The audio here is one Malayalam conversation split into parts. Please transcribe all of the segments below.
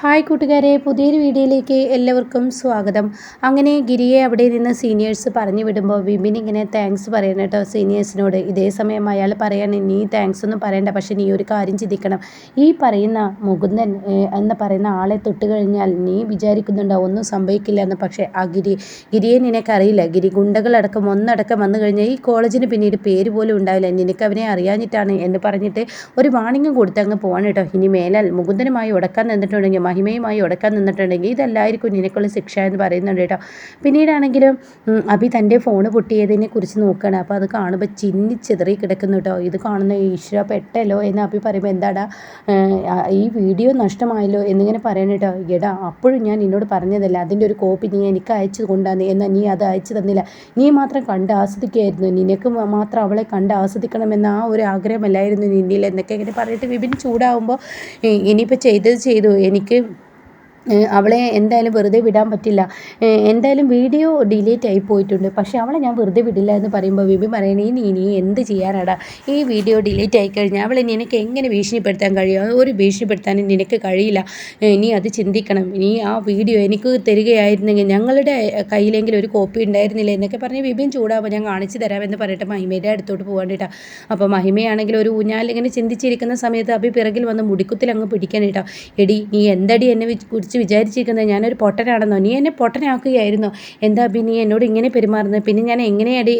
ഹായ് കൂട്ടുകാരെ പുതിയൊരു വീഡിയോയിലേക്ക് എല്ലാവർക്കും സ്വാഗതം. അങ്ങനെ ഗിരിയെ അവിടെ നിന്ന് സീനിയേഴ്സ് പറഞ്ഞു വിടുമ്പോൾ വിപിൻ ഇങ്ങനെ താങ്ക്സ് പറയണം കേട്ടോ. സീനിയേഴ്സിനോട് ഇതേ സമയം അയാൾ പറയാണ് നീ താങ്ക്സ് ഒന്നും പറയണ്ട പക്ഷെ നീ ഒരു കാര്യം ചിന്തിക്കണം. ഈ പറയുന്ന മുകുന്ദൻ എന്ന് പറയുന്ന ആളെ തൊട്ട് കഴിഞ്ഞാൽ നീ വിചാരിക്കുന്നുണ്ടോ ഒന്നും സംഭവിക്കില്ല എന്ന്? പക്ഷേ ആ ഗിരി ഗിരിയെ നിനക്കറിയില്ല. ഗിരി ഗുണ്ടകളടക്കം ഒന്നടക്കം വന്നു കഴിഞ്ഞാൽ ഈ കോളേജിന് പിന്നീട് പേര് പോലും ഉണ്ടാവില്ല. നിനക്ക് അവനെ അറിയാഞ്ഞിട്ടാണ് എന്ന് പറഞ്ഞിട്ട് ഒരു വാണിംഗും കൊടുത്ത് അങ്ങ് പോവാണ് കേട്ടോ. ഇനി മേലാൽ മുകുന്ദനുമായി ഉടക്കാൻ നിന്നിട്ടുണ്ടെങ്കിൽ മഹിമയുമായി ഉടക്കാൻ നിന്നിട്ടുണ്ടെങ്കിൽ ഇതല്ലായിരിക്കും നിനക്കുള്ള ശിക്ഷ എന്ന് പറയുന്നുണ്ട് കേട്ടോ. പിന്നീടാണെങ്കിലും അഭി തന്റെ ഫോണ് പൊട്ടിയതിനെ കുറിച്ച് നോക്കുകയാണ് അപ്പോൾ അത് കാണുമ്പോൾ ചിന്നി ചിതറി കിടക്കുന്നു കേട്ടോ. ഇത് കാണുന്ന ഈശ്വര പെട്ടല്ലോ എന്ന് അഭി പറയുമ്പോൾ എന്താടാ ഈ വീഡിയോ നഷ്ടമായല്ലോ എന്നിങ്ങനെ പറയണം കേട്ടോ. എടാ അപ്പോഴും ഞാൻ നിന്നോട് പറഞ്ഞതല്ല അതിന്റെ ഒരു കോപ്പി നീ എനിക്ക് അയച്ചു കൊണ്ടാന്ന് എന്നാൽ നീ അത് അയച്ചു തന്നില്ല. നീ മാത്രം കണ്ട് ആസ്വദിക്കുകയായിരുന്നു. നിനക്ക് മാത്രം അവളെ കണ്ട് ആസ്വദിക്കണമെന്ന ആ ഒരു ആഗ്രഹമല്ലായിരുന്നു നിന്നിൽ എന്നൊക്കെ ഇങ്ങനെ പറഞ്ഞിട്ട് വിപിൻ ചൂടാവുമ്പോൾ ഇനിയിപ്പോൾ ചെയ്തത് ചെയ്തു. എനിക്ക് Dave അവളെ എന്തായാലും വെറുതെ വിടാൻ പറ്റില്ല. എന്തായാലും വീഡിയോ ഡിലീറ്റ് ആയി പോയിട്ടുണ്ട്. പക്ഷേ അവളെ ഞാൻ വെറുതെ വിടില്ല എന്ന് പറയുമ്പോൾ വിബി പറയണേ നീ ഇനി എന്ത് ചെയ്യാനാടാ? ഈ വീഡിയോ ഡിലീറ്റ് ആയി കഴിഞ്ഞാൽ അവളെ നിനക്ക് എങ്ങനെ ഭീഷണിപ്പെടുത്താൻ കഴിയും? ഒരു ഭീഷണിപ്പെടുത്താനും നിനക്ക് കഴിയില്ല. നീ അത് ചിന്തിക്കണം. നീ ആ വീഡിയോ എനിക്ക് തരികയായിരുന്നെങ്കിൽ ഞങ്ങളുടെ കയ്യിലെങ്കിലും ഒരു കോപ്പി ഉണ്ടായിരുന്നില്ല? എന്നൊക്കെ പറഞ്ഞ് ബിബിയും ചൂടാകുമ്പോൾ ഞാൻ കാണിച്ചു തരാമെന്ന് പറഞ്ഞിട്ട് മഹിമയുടെ അടുത്തോട്ട് പോകാണ്ടിട്ടാ അപ്പോൾ മഹിമയാണെങ്കിൽ ഒരു ഊഞ്ഞാലിങ്ങനെ ചിന്തിച്ചിരിക്കുന്ന സമയത്ത് അഭി പിറകിൽ വന്ന് മുടിക്കുത്തിൽ അങ്ങ് പിടിക്കാനിട്ടാ എടി നീ എന്തടി എന്നെ കുറിച്ച് വിചാരിച്ചിരിക്കുന്നത് ഞാനൊരു പൊട്ടനാണെന്നോ? നീ എന്നെ പൊട്ടനാക്കുകയായിരുന്നോ? എന്താ അഭി നീ എന്നോട് ഇങ്ങനെ പെരുമാറുന്നത്? പിന്നെ ഞാൻ എങ്ങനെയാണ്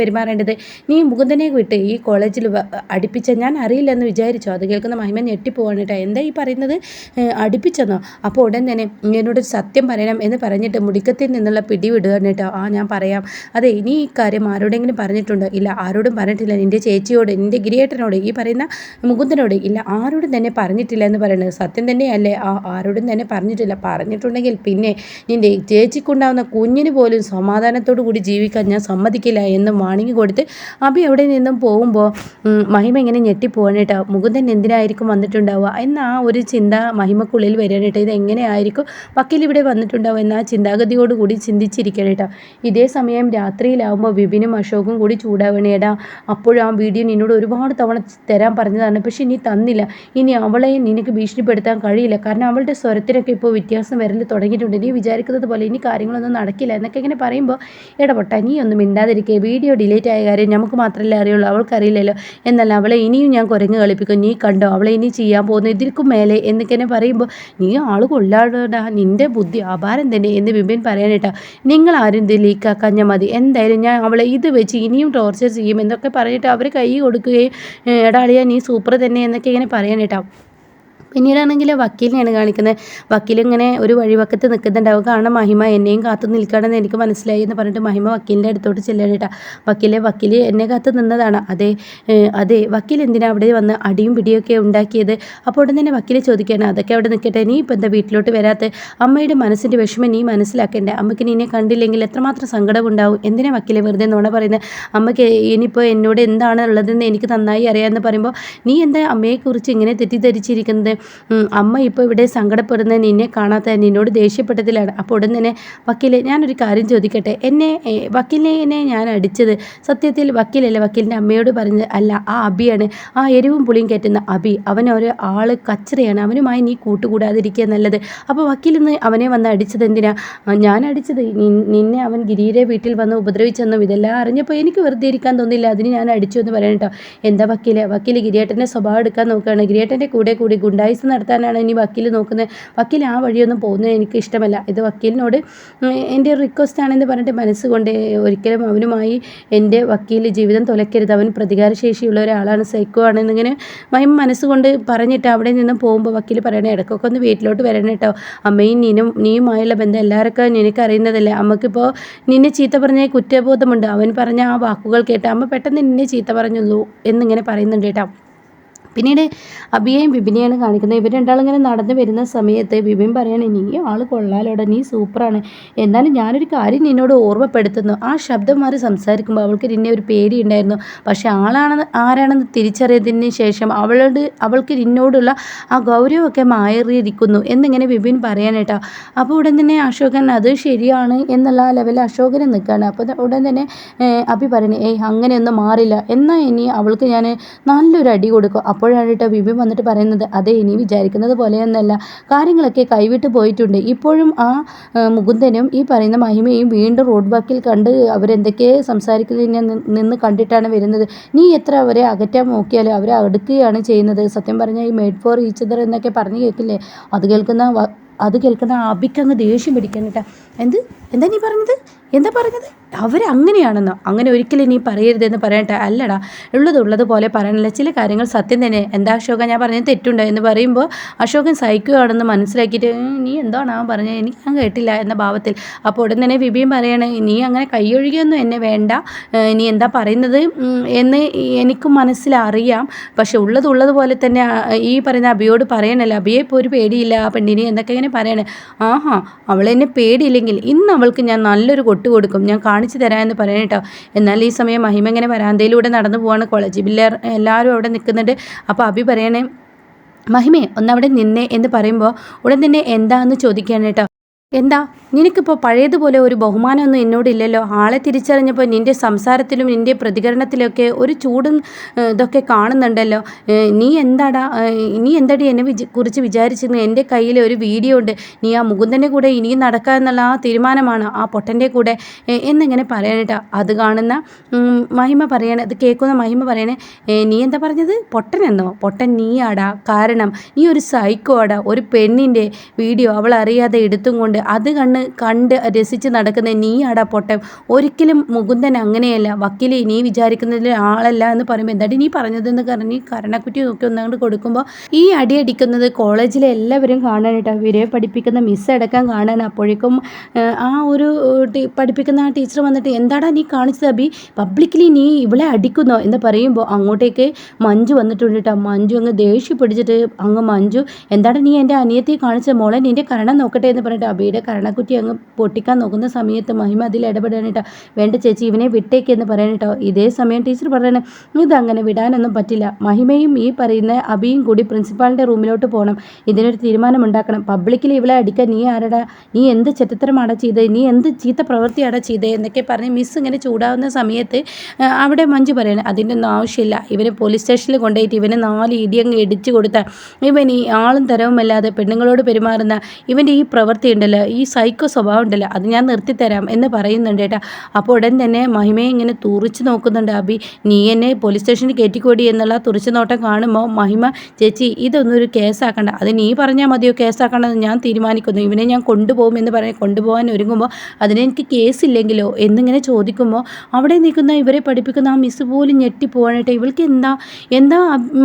പെരുമാറേണ്ടത്? നീ മുകുന്ദനെ വിട്ട് ഈ കോളേജിൽ അടുപ്പിച്ച ഞാൻ അറിയില്ലെന്ന് വിചാരിച്ചോ? അത് കേൾക്കുന്ന മഹിമ ഞെട്ടിപ്പോവാണ് കേട്ടോ എന്താ ഈ പറയുന്നത്? അടുപ്പിച്ചെന്നോ? അപ്പോൾ ഉടൻ തന്നെ എന്നോട് സത്യം പറയണം എന്ന് പറഞ്ഞിട്ട് മുടിക്കത്തിൽ നിന്നുള്ള പിടി വിടുകയാണ് കേട്ടോ ആ ഞാൻ പറയാം. അതെ ഇനി ഈ കാര്യം ആരോടെങ്കിലും പറഞ്ഞിട്ടുണ്ടോ? ഇല്ല ആരോടും പറഞ്ഞിട്ടില്ല. നിന്റെ ചേച്ചിയോട് നിന്റെ ഗിരിയേട്ടനോട് ഈ പറയുന്ന മുകുന്ദനോട് ഇല്ല ആരോടും തന്നെ പറഞ്ഞിട്ടില്ല എന്ന് പറയുന്നത് സത്യം തന്നെയല്ലേ? ആ ആരോടും തന്നെ പറഞ്ഞിട്ടില്ല. പറഞ്ഞിട്ടില്ല. പറഞ്ഞിട്ടുണ്ടെങ്കിൽ പിന്നെ നിന്റെ ചേച്ചിക്കുണ്ടാവുന്ന കുഞ്ഞിന് പോലും സമാധാനത്തോടു കൂടി ജീവിക്കാൻ ഞാൻ സമ്മതിക്കില്ല എന്ന് വാണിങ്ങി കൊടുത്ത് അഭി എവിടെ നിന്നും പോകുമ്പോൾ മഹിമ ഇങ്ങനെ ഞെട്ടിപ്പോവാണ് മുകുന്ദൻ എന്തിനായിരിക്കും വന്നിട്ടുണ്ടാവുക? എന്ന ആ ഒരു ചിന്ത മഹിമക്കുള്ളിൽ വരികയാണ് കേട്ടോ. ഇത് എങ്ങനെയായിരിക്കും വക്കീൽ ഇവിടെ വന്നിട്ടുണ്ടാവുക എന്ന ആ ചിന്താഗതിയോടുകൂടി ചിന്തിച്ചിരിക്കണം കേട്ടോ. ഇതേ സമയം രാത്രിയിലാവുമ്പോൾ വിപിനും അശോകും കൂടി ചൂടാവണേടാ അപ്പോഴും ആ വീഡിയോ നിന്നോട് ഒരുപാട് തവണ തരാൻ പറഞ്ഞതാണ്. പക്ഷെ നീ തന്നില്ല. ഇനി അവളെ നിനക്ക് ഭീഷണിപ്പെടുത്താൻ കഴിയില്ല. കാരണം അവളുടെ സ്വരത്തിനൊക്കെ ഇപ്പോൾ വ്യത്യാസം വരൽ തുടങ്ങിയിട്ടുണ്ട്. നീ വിചാരിക്കുന്നത് പോലെ ഇനി കാര്യങ്ങളൊന്നും നടക്കില്ല എന്നൊക്കെ ഇങ്ങനെ പറയുമ്പോൾ ഇടപെട്ട നീ ഒന്നും മിണ്ടാതിരിക്കുക വീഡിയോ ഡിലീറ്റ് ആയ കാര്യം നമുക്ക് മാത്രമല്ലേ അറിയുള്ളൂ. അവൾക്കറിയില്ലല്ലോ എന്നല്ല അവളെ ഇനിയും ഞാൻ കുരങ്ങ് കളിപ്പിക്കും. നീ കണ്ടോ? അവളെ ഇനി ചെയ്യാൻ പോകുന്ന. ഇതിൽക്കും മേലെ എന്നൊക്കെ എന്നെ പറയുമ്പോൾ നീ ആൾ കൊള്ളാടാ. നിന്റെ ബുദ്ധി അപാരം തന്നെ. എന്ന് ബിബിൻ പറയാനേട്ടാ നിങ്ങൾ ആരും ഇത് ലീക്കാക്കാൻ മതി. എന്തായാലും ഞാൻ അവളെ ഇത് വെച്ച് ഇനിയും ടോർച്ചർ ചെയ്യും എന്നൊക്കെ പറഞ്ഞിട്ട് അവർ കൈ കൊടുക്കുകയും എടാളിയാ നീ സൂപ്പർ തന്നെ എന്നൊക്കെ ഇങ്ങനെ പറയാനേട്ടാ പിന്നീടാണെങ്കിൽ വക്കീലിനെയാണ് കാണിക്കുന്നത്. വക്കീലിങ്ങനെ ഒരു വഴിവക്കത്ത് നിൽക്കുന്നുണ്ടാവും. കാരണം മഹിമ എന്നെയും കാത്തു നിൽക്കുകയാണെന്ന് എനിക്ക് മനസ്സിലായി എന്ന് പറഞ്ഞിട്ട് മഹിമ വക്കീലിന്റെ അടുത്തോട്ട് ചെല്ലണേട്ടാ വക്കീലെ വക്കീൽ എന്നെ കാത്തു നിന്നതാണ്. അതെ അതെ വക്കീൽ എന്തിനാ അവിടെ വന്ന് അടിയും പിടിയൊക്കെ ഉണ്ടാക്കിയത്? അപ്പോൾ ഉടൻ തന്നെ വക്കീൽ ചോദിക്കുകയാണ് അതൊക്കെ അവിടെ നിൽക്കട്ടെ നീ ഇപ്പം എന്താ വീട്ടിലോട്ട് വരാത്ത? അമ്മയുടെ മനസ്സിന്റെ വിഷമം നീ മനസ്സിലാക്കേണ്ടേ. അമ്മയ്ക്ക് നിന്നെ കണ്ടില്ലെങ്കിൽ എത്രമാത്രം സങ്കടം ഉണ്ടാവും എന്തിനാ വക്കീലെ വെറുതെ നുണ പറയുന്നത് അമ്മയ്ക്ക് ഇനിയിപ്പോൾ എന്നോട് എന്താണ് ഉള്ളതെന്ന് എനിക്ക് നന്നായി അറിയാമെന്ന് പറയുമ്പോൾ നീ എന്താ അമ്മയെക്കുറിച്ച് ഇങ്ങനെ തെറ്റിദ്ധരിച്ചിരിക്കുന്നത്? അമ്മ ഇപ്പോൾ ഇവിടെ സങ്കടപ്പെടുന്നത് നിന്നെ കാണാത്ത നിന്നോട് ദേഷ്യപ്പെട്ടതിലാണ്. അപ്പോൾ ഉടൻ തന്നെ വക്കീലെ ഞാനൊരു കാര്യം ചോദിക്കട്ടെ? എന്നെ വക്കീലിനെ ഞാൻ അടിച്ചത് സത്യത്തിൽ വക്കീലല്ല? വക്കീലിന്റെ അമ്മയോട് പറഞ്ഞത് അല്ല ആ അബിയാണ്. ആ എരിവും പുളിയും കയറ്റുന്ന അബി. അവനൊരു ആൾ കച്ചറയാണ്. അവനുമായി നീ കൂട്ടുകൂടാതിരിക്കുക നല്ലത്. അപ്പോൾ വക്കീലിന്ന് അവനെ വന്ന് അടിച്ചത് എന്തിനാ? ഞാൻ അടിച്ചത് നിന്നെ അവൻ ഗിരിയുടെ വീട്ടിൽ വന്ന് ഉപദ്രവിച്ചെന്നും ഇതെല്ലാം അറിഞ്ഞപ്പോൾ എനിക്ക് വെറുതെ ഇരിക്കാൻ തോന്നില്ല. അതിന് ഞാൻ അടിച്ചു എന്ന് പറയണം കേട്ടോ. എന്താ വക്കീൽ? വക്കീൽ ഗിരിയേട്ടന്റെ സ്വഭാവം എടുക്കാൻ നോക്കുകയാണ്. ഗിരിയേട്ടന്റെ കൂടെ കൂടി ഗുണ്ടായി കേസ് നടത്താനാണ് ഇനി വക്കീൽ നോക്കുന്നത്. വക്കീൽ ആ വഴിയൊന്നും പോകുന്നത് എനിക്ക് ഇഷ്ടമല്ല. ഇത് വക്കീലിനോട് എന്റെ ഒരു റിക്വസ്റ്റ് ആണെന്ന് പറഞ്ഞിട്ട് മനസ്സുകൊണ്ട് ഒരിക്കലും അവനുമായി എന്റെ വക്കീൽ ജീവിതം തുലയ്ക്കരുത്. അവൻ പ്രതികാരശേഷിയുള്ള ഒരാളാണ് സൈക്കോ ആണെന്നിങ്ങനെ മയം മനസ്സുകൊണ്ട് പറഞ്ഞിട്ട് അവിടെ നിന്ന് പോകുമ്പോൾ വക്കീൽ പറയണേ ഇടക്കൊക്കെ ഒന്ന് വീട്ടിലോട്ട് വരണം കേട്ടോ. അമ്മയും നീനും നീയുമായുള്ള ബന്ധം എല്ലാവർക്കും നിനക്ക് അറിയുന്നതല്ലേ. അമ്മക്കിപ്പോൾ നിന്നെ ചീത്ത പറഞ്ഞ കുറ്റബോധമുണ്ട്. അവൻ പറഞ്ഞ ആ വാക്കുകൾ കേട്ട് അമ്മ പെട്ടെന്ന് നിന്നെ ചീത്ത പറഞ്ഞുള്ളൂ എന്നിങ്ങനെ പറയുന്നുണ്ട് കേട്ടോ. പിന്നീട് അബിയെയും ബിബിനെയാണ് കാണിക്കുന്നത്. ഇവർ രണ്ടാളിങ്ങനെ നടന്നു വരുന്ന സമയത്ത് ബിബിൻ പറയാണ് നീ ആൾ കൊള്ളാലോടെ നീ സൂപ്പറാണ്. എന്നാലും ഞാനൊരു കാര്യം നിന്നോട് ഓർമ്മപ്പെടുത്തുന്നു. ആ ശബ്ദം മാറി സംസാരിക്കുമ്പോൾ അവൾക്ക് നിന്നെ ഒരു പേടിയുണ്ടായിരുന്നു. പക്ഷെ ആളാണെന്ന് ആരാണെന്ന് തിരിച്ചറിയതിന് ശേഷം അവളോട് അവൾക്ക് നിന്നോടുള്ള ആ ഗൗരവമൊക്കെ മാറിയിരിക്കുന്നു എന്നിങ്ങനെ ബിബിൻ പറയാനേട്ടാ അപ്പോൾ ഉടൻ തന്നെ അശോകൻ അത് ശരിയാണ് എന്നുള്ള ലെവലിൽ അശോകനെ നിൽക്കുകയാണ്. അപ്പോൾ ഉടൻ തന്നെ അഭി പറയണേ ഏയ് അങ്ങനെയൊന്നും മാറില്ല. എന്നാൽ ഇനി അവൾക്ക് ഞാൻ നല്ലൊരു അടി കൊടുക്കും. അപ്പോഴാണ് കേട്ടോ ബിബിൻ വന്നിട്ട് പറയുന്നത് അതെ ഇനി വിചാരിക്കുന്നത് പോലെയൊന്നല്ല. കാര്യങ്ങളൊക്കെ കൈവിട്ട് പോയിട്ടുണ്ട്. ഇപ്പോഴും ആ മുകുന്ദനും ഈ പറയുന്ന മഹിമയും വീണ്ടും റോഡ് വാക്കിൽ കണ്ട് അവരെന്തൊക്കെ സംസാരിക്കുന്നതിനെ നിന്ന് കണ്ടിട്ടാണ് വരുന്നത്. നീ എത്ര അവരെ അകറ്റാൻ നോക്കിയാലും അവരെ അടുക്കുകയാണ് ചെയ്യുന്നത്. സത്യം പറഞ്ഞാൽ ഈ മെയ്ഡ് ഫോർ ഈച്ചതർ എന്നൊക്കെ പറഞ്ഞു കേൾക്കില്ലേ? അത് കേൾക്കുന്ന അത് കേൾക്കുന്ന അബിക്കങ്ങ് ദേഷ്യം പിടിക്കാൻ കേട്ടാ എന്ത്? എന്താ നീ പറഞ്ഞത്? എന്താ പറഞ്ഞത്? അവരങ്ങനെയാണെന്നോ? അങ്ങനെ ഒരിക്കലും നീ പറയരുതെന്ന് പറയട്ടെ. അല്ലടാ ഉള്ളത് പോലെ പറയണില്ല. ചില കാര്യങ്ങൾ സത്യം തന്നെ. എന്താ അശോക ഞാൻ പറഞ്ഞത് തെറ്റുണ്ടോ എന്ന് പറയുമ്പോൾ അശോകൻ സഹിക്കുകയാണെന്ന് മനസ്സിലാക്കിയിട്ട് നീ എന്താണ് ആ പറഞ്ഞത്? എനിക്ക് ഞാൻ കേട്ടില്ല എന്ന ഭാവത്തിൽ. അപ്പോൾ ഉടൻ തന്നെ വിപിയും പറയണേ നീ അങ്ങനെ കൈയൊഴുകിയൊന്നും എന്നെ വേണ്ട. നീ എന്താ പറയുന്നത്? എന്ന് എനിക്ക് മനസ്സിലറിയാം. പക്ഷെ ഉള്ളത് ഉള്ളതുപോലെ തന്നെ ഈ പറയുന്ന അബിയോട് പറയണല്ലോ. അബിയെ ഇപ്പോൾ ഒരു പേടിയില്ല പെണ്ണിനെ എന്നൊക്കെ ഇങ്ങനെ പറയണേ. ആഹാ അവളെന്നെ പേടിയില്ലെങ്കിൽ ഇന്ന് അവൾക്ക് ഞാൻ നല്ലൊരു കൊട്ട് കൊടുക്കും. ഞാൻ കാണിച്ചു തരാമെന്ന് പറയാൻ കേട്ടോ. എന്നാൽ ഈ സമയം മഹിമ ഇങ്ങനെ വരാന്തയിലൂടെ നടന്നു പോവാണ് കോളേജ് പിള്ളേർ എല്ലാവരും അവിടെ നിൽക്കുന്നുണ്ട്. അപ്പോൾ അഭി പറയണേ മഹിമേ ഒന്നവിടെ നിന്നേ എന്ന് പറയുമ്പോൾ ഉടൻ തന്നെ എന്താണെന്ന് ചോദിക്കുകയാണ് കേട്ടോ. എന്താ? നിനക്കിപ്പോൾ പഴയതുപോലെ ഒരു ബഹുമാനമൊന്നും എന്നോടില്ലല്ലോ ആളെ തിരിച്ചറിഞ്ഞപ്പോൾ നിന്റെ സംസാരത്തിലും നിന്റെ പ്രതികരണത്തിലൊക്കെ ഒരു ചൂടും ഇതൊക്കെ കാണുന്നുണ്ടല്ലോ. നീ എന്താടാ നീ എന്താടി എന്നെ വിജ കുറിച്ച് വിചാരിച്ചിരുന്നു? എന്റെ കയ്യിൽ ഒരു വീഡിയോ ഉണ്ട്. നീ ആ മുകുന്ദന്റെ കൂടെ ഇനിയും നടക്കുക എന്നുള്ള ആ തീരുമാനമാണ്. ആ പൊട്ടന്റെ കൂടെ എന്നിങ്ങനെ പറയണേട്ടാ അത് കാണുന്ന മഹിമ പറയണേ അത് കേൾക്കുന്ന മഹിമ പറയണേ നീ എന്താ പറഞ്ഞത്? പൊട്ടനെന്നോ? പൊട്ടൻ നീയാടാ. കാരണം നീ ഒരു സൈക്കോ ആടാ. ഒരു പെണ്ണിന്റെ വീഡിയോ അവൾ അറിയാതെ എടുത്തും കൊണ്ട് അത് കണ്ണ് കണ്ട് രസിച്ച് നടക്കുന്ന നീ ആടാ പൊട്ടം ഒരിക്കലും മുകുന്ദൻ അങ്ങനെയല്ല. വക്കീലെ നീ വിചാരിക്കുന്നതിൽ ആളല്ല എന്ന് പറയുമ്പോൾ എന്താടി നീ പറഞ്ഞതെന്ന് പറഞ്ഞ് കരണക്കുറ്റി നോക്കി ഒന്നുകൊണ്ട് കൊടുക്കുമ്പോൾ ഈ അടി അടിക്കുന്നത് കോളേജിലെ എല്ലാവരും കാണാനായിട്ട്. ഇവരെ പഠിപ്പിക്കുന്ന മിസ് അടക്കം കാണാൻ അപ്പോഴേക്കും ആ ഒരു പഠിപ്പിക്കുന്ന ആ ടീച്ചർ വന്നിട്ട് എന്താടാ നീ കാണിച്ചത് അബി പബ്ലിക്കലി നീ ഇവളെ അടിക്കുന്നോ എന്ന് പറയുമ്പോൾ അങ്ങോട്ടേക്ക് മഞ്ജു വന്നിട്ടുണ്ട് കേട്ടോ മഞ്ജു അങ്ങ് ദേഷ്യം പിടിച്ചിട്ട് അങ്ങ് മഞ്ജു എന്താടാ നീ എന്റെ അനിയത്തെ കാണിച്ച മോളെ നിന്റെ കരണം നോക്കട്ടെ എന്ന് പറഞ്ഞിട്ട് അബിയുടെ കരണക്കുറ്റി അങ്ങ് പൊട്ടിക്കാൻ നോക്കുന്ന സമയത്ത് മഹിമ അതിൽ ഇടപെടാനിട്ടോ വേണ്ട ചേച്ചി ഇവനെ വിട്ടേക്കെന്ന് പറയാനിട്ടോ? ഇതേ സമയം ടീച്ചർ പറയണേ ഇതങ്ങനെ വിടാനൊന്നും പറ്റില്ല. മഹിമയും ഈ പറയുന്ന അബിയും കൂടി പ്രിൻസിപ്പാളിന്റെ റൂമിലോട്ട് പോകണം ഇതിനൊരു തീരുമാനമുണ്ടാക്കണം. പബ്ലിക്കിൽ ഇവളെ അടിക്കാൻ നീ ആരടാ? നീ എന്ത് ചെറ്റത്തരമാടാ ചെയ്തത് നീ എന്ത് ചീത്ത പ്രവൃത്തിയാടാ ചെയ്തത് എന്നൊക്കെ പറഞ്ഞ് മിസ് ഇങ്ങനെ ചൂടാവുന്ന സമയത്ത് അവിടെ മഞ്ജു പറയണം അതിന്റെ ഒന്നും ആവശ്യമില്ല. ഇവനെ പോലീസ് സ്റ്റേഷനിൽ കൊണ്ടുപോയിട്ട് ഇവനെ നാല് ഇടിയങ്ങ് ഇടിച്ചു കൊടുത്ത. ഇവൻ ഈ ആളും തരവുമല്ലാതെ പെണ്ണുങ്ങളോട് പെരുമാറുന്ന ഇവന്റെ ഈ പ്രവൃത്തി ഉണ്ടല്ലോ ഈ സൈക്കോ സ്വഭാവം ഉണ്ടല്ലോ അത് ഞാൻ നിർത്തിത്തരാം എന്ന് പറയുന്നുണ്ട് കേട്ടോ. അപ്പോൾ ഉടൻ തന്നെ മഹിമയെ ഇങ്ങനെ തുറിച്ച് നോക്കുന്നുണ്ട് അബി. നീ എന്നെ പോലീസ് സ്റ്റേഷനിൽ കയറ്റിക്കോടി എന്നുള്ള തുറിച്ച് നോട്ടം കാണുമ്പോൾ മഹിമ ചേച്ചി ഇതൊന്നും ഒരു കേസാക്കണ്ട. അത് നീ പറഞ്ഞാൽ മതിയോ? കേസാക്കണമെന്ന് ഞാൻ തീരുമാനിക്കുന്നു. ഇവനെ ഞാൻ കൊണ്ടുപോകും എന്ന് പറഞ്ഞ് കൊണ്ടുപോകാൻ ഒരുങ്ങുമ്പോൾ അതിനെനിക്ക് കേസില്ലെങ്കിലോ? എന്നിങ്ങനെ ചോദിക്കുമ്പോൾ അവിടെ നിൽക്കുന്ന ഇവരെ പഠിപ്പിക്കുന്ന ആ മിസ് പോലും ഞെട്ടിപ്പോവാനായിട്ട് ഇവൾക്ക് എന്താ? എന്താ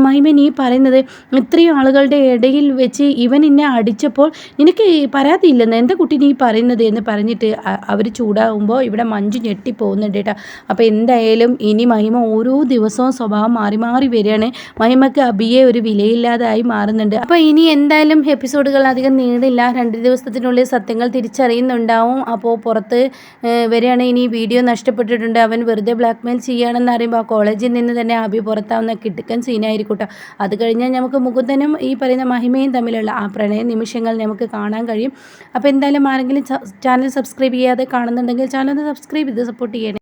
മഹിമ നീ പറയുന്നത്? ഇത്രയും ആളുകളുടെ ഇടയിൽ വെച്ച് ഇവൻ എന്നെ അടിച്ചപ്പോൾ നിനക്ക് പരാതിയില്ലെന്ന്? എന്താ കുട്ടി നീ പറയുന്നത് എന്ന് പറഞ്ഞിട്ട് അവർ ചൂടാകുമ്പോൾ ഇവിടെ മഞ്ജു ഞെട്ടിപ്പോകുന്നുണ്ട് കേട്ടോ. അപ്പോൾ എന്തായാലും ഇനി മഹിമ ഓരോ ദിവസവും സ്വഭാവം മാറി മാറി വരികയാണ്. മഹിമക്ക് അബിയെ ഒരു വിലയില്ലാതായി മാറുന്നുണ്ട്. അപ്പോൾ ഇനി എന്തായാലും എപ്പിസോഡുകൾ അധികം നീണ്ടില്ല. രണ്ട് ദിവസത്തിനുള്ളിൽ സത്യങ്ങൾ തിരിച്ചറിയുന്നുണ്ടാവും. അപ്പോൾ പുറത്ത് വരികയാണ്. ഇനി വീഡിയോ നഷ്ടപ്പെട്ടിട്ടുണ്ട്. അവൻ വെറുതെ ബ്ലാക്ക് മെയിൽ ചെയ്യുകയാണെന്ന് അറിയുമ്പോൾ ആ കോളേജിൽ നിന്ന് തന്നെ അബി പുറത്താവുന്ന കിട്ടുക്കൻ സീനായിരിക്കും കേട്ടോ. അത് കഴിഞ്ഞാൽ നമുക്ക് മുകുന്ദനും ഈ പറയുന്ന മഹിമയും തമ്മിലുള്ള ആ പ്രണയ നിമിഷങ്ങൾ നമുക്ക് കാണാൻ കഴിയും. അപ്പോൾ എന്തായാലും ആരെങ്കിലും ചാനൽ സബ്സ്ക്രൈബ് ചെയ്യാതെ കാണുന്നുണ്ടെങ്കിൽ ചാനൽ ഒന്ന് സബ്സ്ക്രൈബ് ചെയ്ത് സപ്പോർട്ട് ചെയ്യണേ.